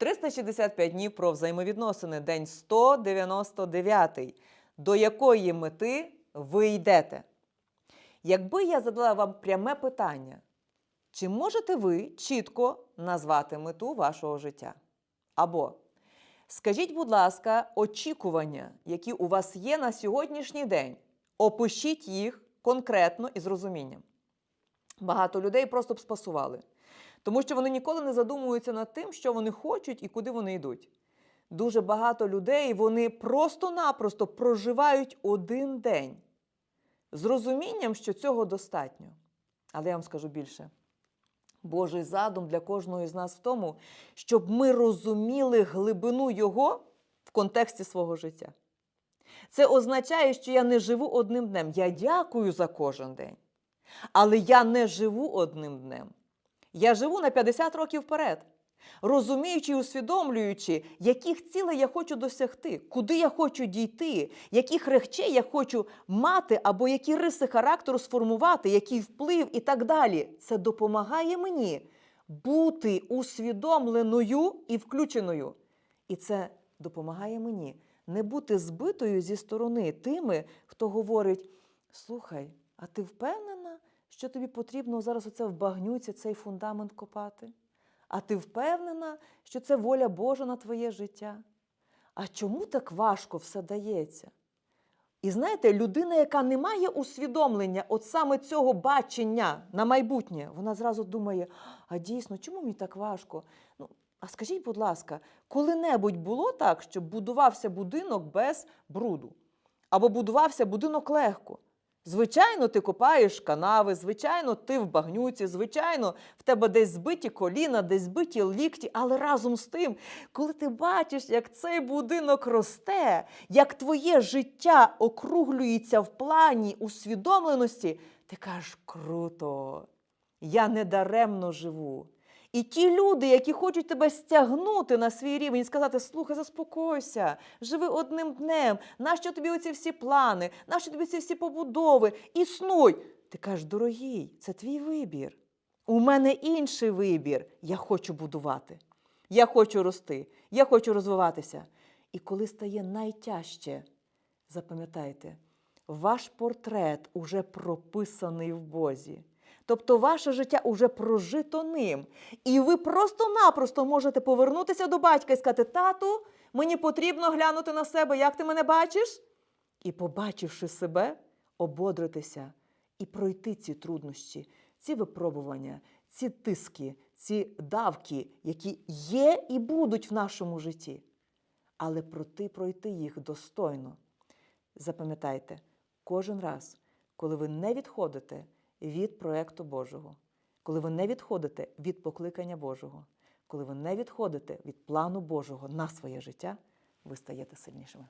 365 днів про взаємовідносини, день 199. До якої мети ви йдете? Якби я задала вам пряме питання, чи можете ви чітко назвати мету вашого життя? Або скажіть, будь ласка, очікування, які у вас є на сьогоднішній день, опишіть їх конкретно і з розумінням. Багато людей просто б спасували, тому що вони ніколи не задумуються над тим, що вони хочуть і куди вони йдуть. Дуже багато людей вони просто-напросто проживають один день з розумінням, що цього достатньо. Але я вам скажу більше. Божий задум для кожного з нас в тому, щоб ми розуміли глибину Його в контексті свого життя. Це означає, що я не живу одним днем. Я дякую за кожен день. Але я не живу одним днем. Я живу на 50 років вперед, розуміючи і усвідомлюючи, яких цілей я хочу досягти, куди я хочу дійти, яких речей я хочу мати, або які риси характеру сформувати, який вплив і так далі. Це допомагає мені бути усвідомленою і включеною. І це допомагає мені не бути збитою зі сторони тими, хто говорить: слухай, а ти впевнена, що тобі потрібно зараз оце в багнюці цей фундамент копати? А ти впевнена, що це воля Божа на твоє життя? А чому так важко все дається? І знаєте, людина, яка не має усвідомлення от саме цього бачення на майбутнє, вона зразу думає: а дійсно, чому мені так важко? Ну, а скажіть, будь ласка, коли-небудь було так, щоб будувався будинок без бруду? Або будувався будинок легко? Звичайно, ти копаєш канави, звичайно, ти в багнюці, звичайно, в тебе десь збиті коліна, десь збиті лікті, але разом з тим, коли ти бачиш, як цей будинок росте, як твоє життя округлюється в плані усвідомленості, ти кажеш, круто, я недаремно живу. І ті люди, які хочуть тебе стягнути на свій рівень і сказати: слухай, заспокойся, живи одним днем, нащо тобі оці всі плани, нащо тобі ці всі побудови? Існуй. Ти кажеш, дорогий, це твій вибір. У мене інший вибір. Я хочу будувати, я хочу рости, я хочу розвиватися. І коли стає найтяжче, запам'ятайте, ваш портрет уже прописаний в Бозі. Тобто ваше життя уже прожито ним. І ви просто-напросто можете повернутися до батька і сказати: Тату, мені потрібно глянути на себе, як ти мене бачиш? І, побачивши себе, ободритися і пройти ці труднощі, ці випробування, ці тиски, ці давки, які є і будуть в нашому житті. Але пройти, пройти їх достойно. Запам'ятайте, кожен раз, коли ви не відходите від проекту Божого, коли ви не відходите від покликання Божого, коли ви не відходите від плану Божого на своє життя, ви стаєте сильнішими.